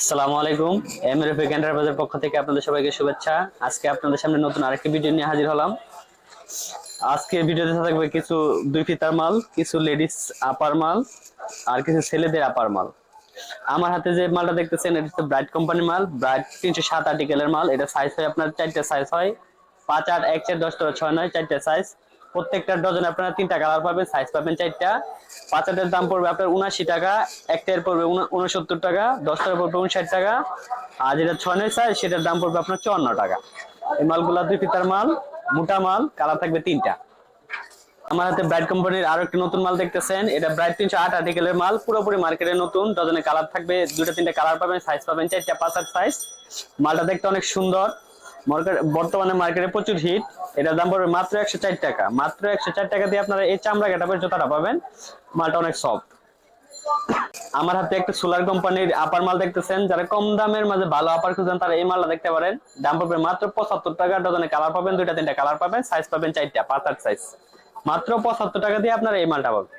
আসসালামু আলাইকুম এমএরএফ এন্টারপ্রাইজের পক্ষ থেকে আপনাদের সবাইকে শুভেচ্ছা। আজকে আপনাদের সামনে নতুন আরেকটি ভিডিও নিয়ে হাজির হলাম। আজকে ভিডিওতে থাকবে কিছু দুই ফিতার মাল, কিছু লেডিস আপার মাল, আর কিছু ছেলেদের আপার মাল। আমার হাতে যে মালটা দেখতেছেন, এটা হচ্ছে ব্রাইট কোম্পানির মাল। ব্রাইট তিনশো সাত আর্টিকেলের মাল। এটা সাইজ হয় আপনার চারটে সাইজ হয়। পাঁচ আট, এক চার, দশ, তেরো, ছয় নয়, চারটে সাইজ প্রত্যেকটা ডজনে আপনারা তিনটা কালার পাবেন সাইজ পাবেন চারটা। পাঁচ আটের দাম পড়বে আপনার উনাশি টাকা, একটার পড়বে উনসত্তর টাকা, দশটার পড়বে উনষাট টাকা। আর যেটা ছয় নয় সাইজ সেটার দাম পড়বে আপনার চুয়ান্ন টাকা। এই মালগুলা দুই ফিতার মাল, মোটা মাল কালার থাকবে তিনটা। আমার হাতে ব্রাইট কোম্পানির আরও একটি নতুন মাল দেখতেছেন। এটা ব্রাইট তিনশো আট আর্টিকেলের মাল, পুরোপুরি মার্কেটে নতুন, ডজনে কালার থাকবে দুটা তিনটা কালার পাবেন সাইজ পাবেন চারটা পাঁচ আট সাইজ মালটা দেখতে অনেক সুন্দর। বর্তমানে মার্কেটে প্রচুর হিট এটার দাম পড়বে মাত্র একশো চার টাকা। মাত্র একশো চার টাকা দিয়ে আপনারা এই চামড়া কাটাপের জুতাটা পাবেন। মালটা অনেক সফট আমার হাতে একটা সোলার কোম্পানির আপার মাল দেখতেছেন। যারা কম দামের মাঝে ভালো আপার খুঁজেন, তারা এই মালটা দেখতে পারেন। দাম পড়বে মাত্র পঁচাত্তর টাকা। ডজনে কালার পাবেন, দুইটা, তিনটা কালার পাবেন। সাইজ পাবেন চারটা, পাঁচ আট সাইজ মাত্র পঁচাত্তর টাকা দিয়ে আপনারা এই মালটা পাবেন।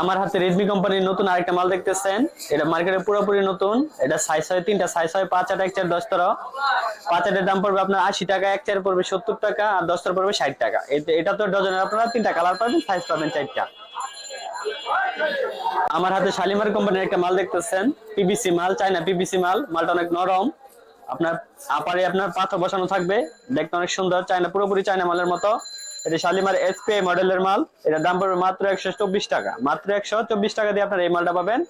আমার হাতে রেডমি কোম্পানির নতুন আরেকটা মাল দেখতেছেন। এটা মার্কেটে পুরোপুরি নতুন। এটা সাইজ হয় তিনটা সাইজ হয় পাঁচ আট, এক চার, দশ তেরো। পাঁচ আটের দাম পড়বে আপনার আশি টাকা, এক চার পড়বে সত্তর টাকা, আর দশটার পড়বে ষাট টাকা। এটা তো ডজনের আপনারা তিনটা কালার পাবেন সাইজ পাবেন চারটা। আমার হাতে শালিমার কোম্পানির একটা মাল দেখতেছেন। পিবিসি মাল চাইনা পিবিসি মাল। মালটা অনেক নরম। আপনার আপারে আপনার পাথর বসানো থাকবে। দেখতে অনেক সুন্দর। চাইনা পুরোপুরি চাইনা মালের মতো। এটা শালিমার এসপি মডেলের মাল। এটার দাম পড়বে মাত্র একশো চব্বিশ টাকা। মাত্র একশো চব্বিশ টাকা দিয়ে আপনার এই মালটা পাবেন।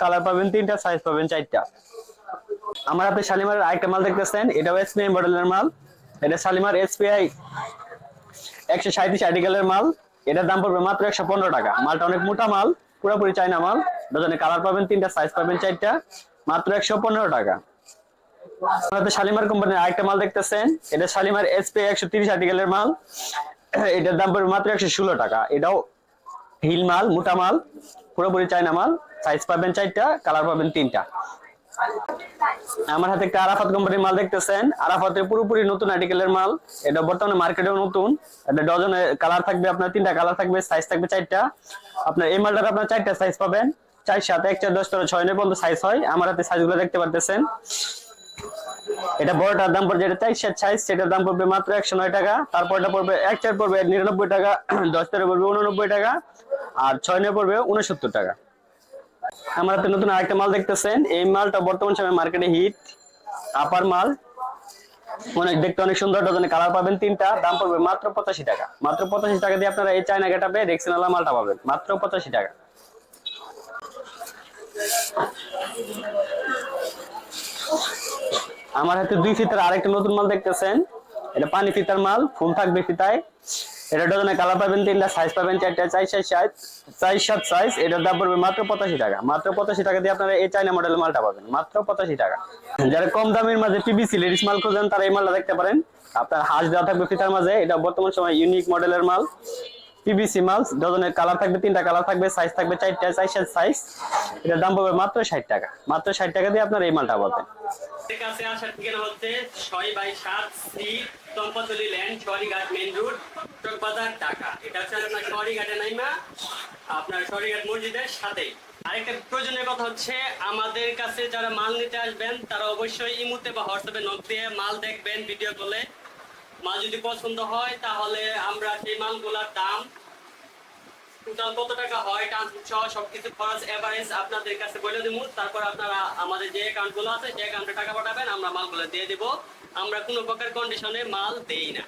কালার পাবেন তিনটা সাইজ পাবেন চারটা। আমার হাতে শালিমার আরেকটা মাল দেখতেছেন। এটাও এসপিআই মডেলের মাল। এটা শালিমার এসপিআই একশো সাঁত্রিশ আর্টিকেলের মাল। এটার দাম পড়বে মাত্র একশো পনেরো টাকা। মালটা অনেক মোটা মাল, পুরোপুরি চাইনা মাল। ডজনে কালার পাবেন তিনটা সাইজ পাবেন চারটা। মাত্র একশো পনেরো টাকা। শালিমার কোম্পানির আরেকটা মাল দেখতেছেন। এটা শালিমার এসপি একশো তিরিশ আর্টিকেলের মাল। এটার দাম পড়বে মাত্র একশো ষোলো টাকা। এটাও হিল মাল, মোটা মাল, পুরোপুরি চাইনা মাল। সাইজ পাবেন চারটা কালার পাবেন তিনটা। আমার হাতে একটা আরাফাত কোম্পানির মাল দেখতেছেন। আরাফাতের পুরোপুরি নতুন আর্টিকেলের মাল। এটা বর্তমানে মার্কেটেও নতুন। এটা ডজনে কালার থাকবে আপনার, তিনটা কালার থাকবে সাইজ থাকবে চারটা। আপনার এই মালটার আপনার চারটা সাইজ পাবেন। চার সাত, এক চার, দশ তেরো, ছয়, নয় পর্যন্ত সাইজ হয়। আমার হাতে সাইজগুলো দেখতে পারতেছেন। এটা বড়টার দাম পড়বে যেটা সাত সাইজ সেটার দাম পড়বে মাত্র একশো নয় টাকা। তারপরটা পড়বে এক চার পড়বে নিরানব্বই টাকা, দশ তেরো পড়বে উননব্বই টাকা, আর ছয় নয় পড়বে উনসত্তর টাকা। আমার হাতে নতুন আরেকটা মাল দেখতেছেন। এই মালটা বর্তমান সময় মার্কেটে হিট আপার মাল। অনেক দেখতে অনেক সুন্দর, ডজনে কালার পাবেন তিনটা, দাম পড়বে মাত্র পঁচাশি টাকা। মাত্র পঁচাশি টাকা দিয়ে আপনারা এই চায়না গেটাপে রেক্সিনালা মালটা পাবেন। মাত্র পঁচাশি টাকা। আমার হাতে দুই ফিতার আরেকটা নতুন মাল দেখতেছেন। এটা পানি ফিতার মাল, ফুল থাকবে ফিতায়। এটা ডজনে কালার পাবেন তিনটা সাইজ পাবেন চারটা চার সাইজ সাইজ চার সাত সাইজ এটার দাম পড়বে মাত্র পঁচাশি টাকা। মাত্র পঁচাশি টাকা দিয়ে আপনারা এই চাইনা মডেলের মালটা পাবেন। মাত্র পঁচাশি টাকা। যারা কম দামের মাঝে পিবিসি লেডিস মাল খোঁজেন, তারা এই মালটা দেখতে পারেন। আপনার হাঁস দেওয়া থাকবে ফিতার মাঝে। এটা বর্তমান সময় ইউনিক মডেলের মাল। পিবিসি মাল ডজনের কালার থাকবে, তিনটা কালার থাকবে সাইজ থাকবে চারটা চার সাত সাইজ এটার দাম পড়বে মাত্র ষাট টাকা। মাত্র ষাট টাকা দিয়ে আপনারা এই মালটা পাবেন। কাছে আসার ঠিকানা হচ্ছে ছয় বাই সাত C Champatali land main road, Chawkbazar, Dhaka. এটা হচ্ছে আপনার নাইমা, আপনার মসজিদের আরেকটা প্রয়োজনীয় কথা হচ্ছে, আমাদের কাছে যারা মাল নিতে আসবেন, তারা অবশ্যই ইমুতে বা হোয়াটসঅ্যাপে নক দিয়ে মাল দেখবেন, ভিডিও কলে। মাল যদি পছন্দ হয়, তাহলে আমরা সেই মালগুলোর দাম টোটাল কত টাকা হয় ট্রান্সপোর্ট সহ সবকিছু খরচ এভারেজ আপনাদের কাছে বলে দেবো। তারপর আপনারা আমাদের যে অ্যাকাউন্টগুলো আছে সেই অ্যাকাউন্টে টাকা পাঠাবেন, আমরা মালগুলো দিয়ে দিব। আমরা কোনো প্রকার কন্ডিশনে মাল দেই না।